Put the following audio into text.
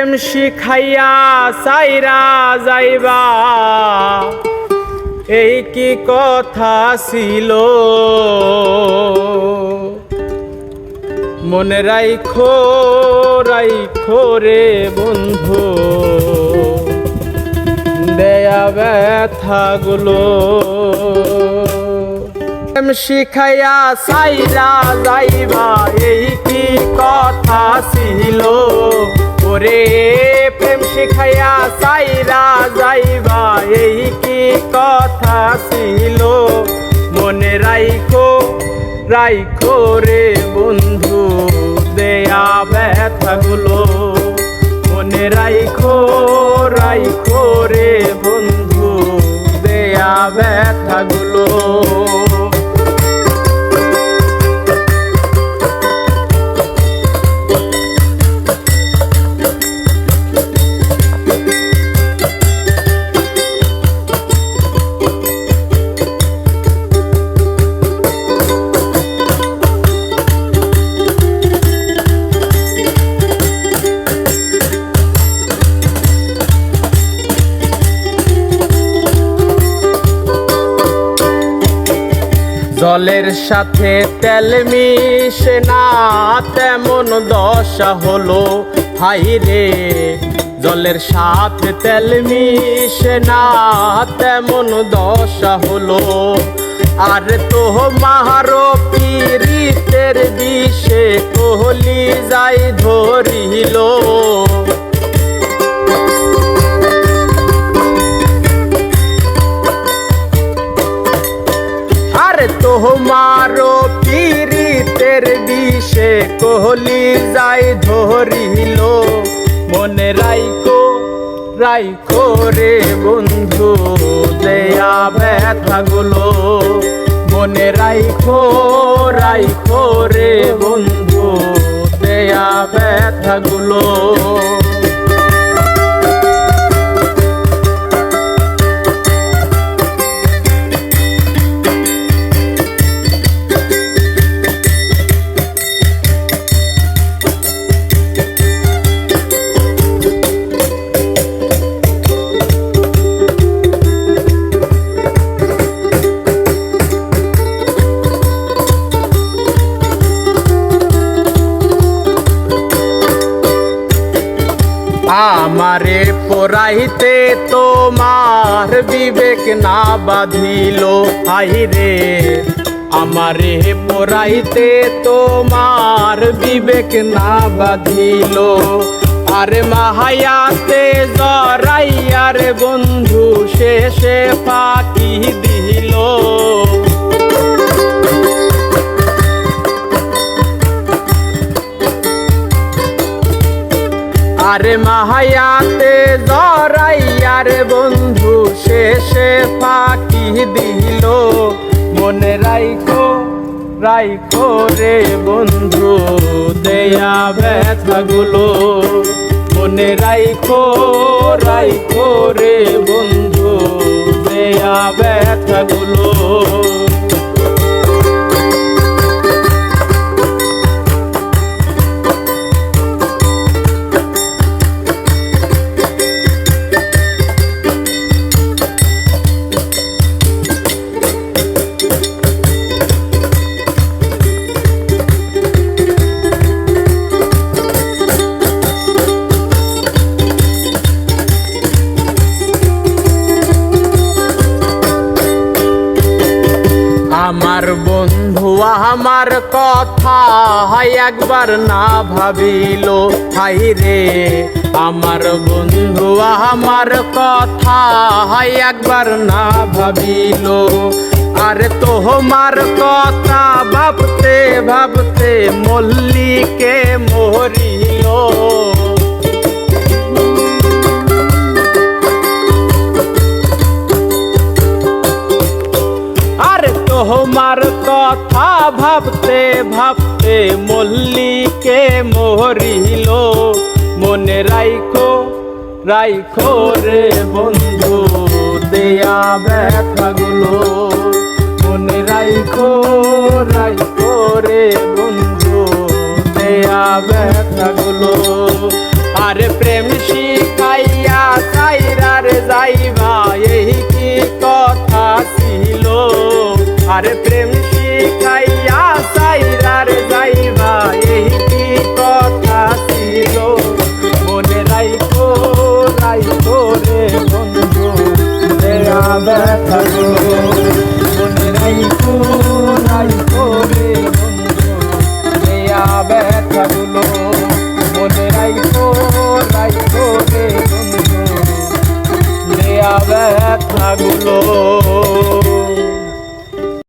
প্রেম শিখাইয়া সাইরা যাইবা। এই কি কথা ছিল? মনে রাইখো রাইখো রে বন্ধু। দেয়া ব্যথাগুলো। শিখাইয়া সাইরা যাইবা। এই কি কথা ছিল? ওরে প্রেম শিখাইয়া সাইরা যাইবা এই কি কথা ছিল? মনে রাইখো রাইখো রে বন্ধু। জলের সাথে তেল মিশে না, তেমন দশা হলো। হাই রে, জলের সাথে তেল মিশে না, তেমন দশা হলো। আর তো মাহারো পিরিতের বিষে কোহলি যাই ধরিল। পীড়িতের দিশে কোহলি যাই ধরিল। মনে রাইকো রাইকো রে বন্ধু, দেয়া ব্যথাগুলো। মনে রাইকো রাইকো রে বন্ধু, দেয়া ব্যথাগুলো। আমারে পড়াইতে তোমার বিবেক না বাঁধিল। আই রে, আমারে পড়াইতে তোমার বিবেক না বাঁধিল। আরে মাহায়াতে জরাইয়ার বন্ধু শেষে ফাঁকি দিল। আরে মাহায়াতে জরাইয়ার বন্ধু শেষে ফাঁকি দিল। মনে রাইখো রাইখো রে বন্ধু, দেয়া ব্যথাগুলো। মনে রাইখো রাইখো রে বন্ধু, দেয়া ব্যথাগুলো। আমার বন্ধু, আমার কথা হয় একবার না ভাবিল। হাই রে, আমার বন্ধু, আমার কথা হয় একবার না ভাবিল। আরে তোমার কথা ভাবতে ভাবতে মল্লিকে মরিল। তোমার কথা ভাবতে ভাবতে মল্লিকে মরিল মনে রাইখো রাইখো রে বন্ধু, দেয়া ব্যথাগুলো। মনে রাইখো রাইখো রে বন্ধু, দেয়া ব্যথাগুলো। আরে প্রেম রাইখো